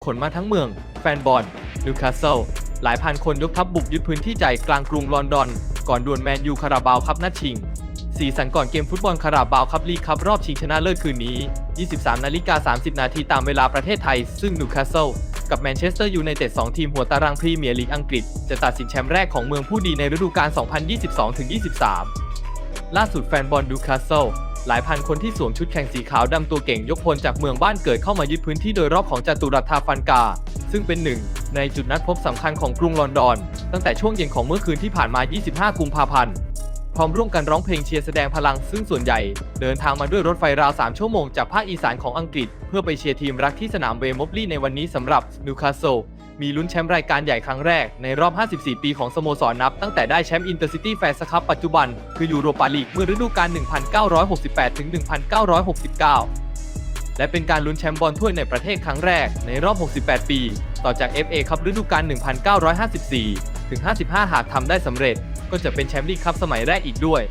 ลมาทั้งเมือง แฟนบอลนิวคาสเซิลหลายพันคนยกทัพบุกยึดพื้นที่ใจกลางกรุงลอนดอน ก่อนดวลแมนยูคาราบาวครับนัดชิง สีสันก่อนเกมฟุตบอลคาราบาวครับลีกครับรอบชิงชนะเลิศคืนนี้ 23 นาฬิกา 30 นาทีตามเวลาประเทศไทย ซึ่งนิวคาสเซิลกับแมนเชสเตอร์ยูไนเต็ด2ทีมหัวตารางพรีเมียร์ลีกอังกฤษ จะตัดสินแชมป์แรกของเมืองผู้ดีในฤดูกาล 2022-23 ล่าสุดแฟนบอลนิวคาสเซิล หลายพันคนที่สวมชุดแข่งสีขาวดำตัวเก่งยกพลจากเมืองบ้านเกิดเข้ามายึดพื้นที่โดยรอบของจัตุรัสทาฟันกา ซึ่งเป็นหนึ่ง ในจุดนัดพบสำคัญของกรุงลอนดอน ตั้งแต่ช่วงเย็นของเมื่อคืนที่ผ่านมา 25 กุมภาพันธ์พร้อมร่วมกันร้องเพลงเชียร์แสดงพลังซึ่งส่วนใหญ่ เดินทางมาด้วยรถไฟราว 3 ชั่วโมงจากภาคอีสานของอังกฤษ เพื่อไปเชียร์ทีมรักที่สนามเวมบลีในวันนี้สำหรับนิวคาสเซิล มีลุ้นแชมป์รายการใหญ่ครั้งแรกในรอบ 54 ปีของสโมสรนับ ตั้งแต่ได้แชมป์อินเตอร์ซิตี้แฟร์สครับปัจจุบัน คือยูโรปาลีกเมื่อฤดูกาล 1968 ถึง 1969 และเป็นการลุ้นแชมป์บอลถ้วยในประเทศครั้งแรกในรอบ 68 ปี ต่อจาก FA ครับฤดูกาล 1954 ถึง 55 หากทำได้สำเร็จ ก็จะเป็นแชมป์ลีกครับสมัยแรกอีกด้วย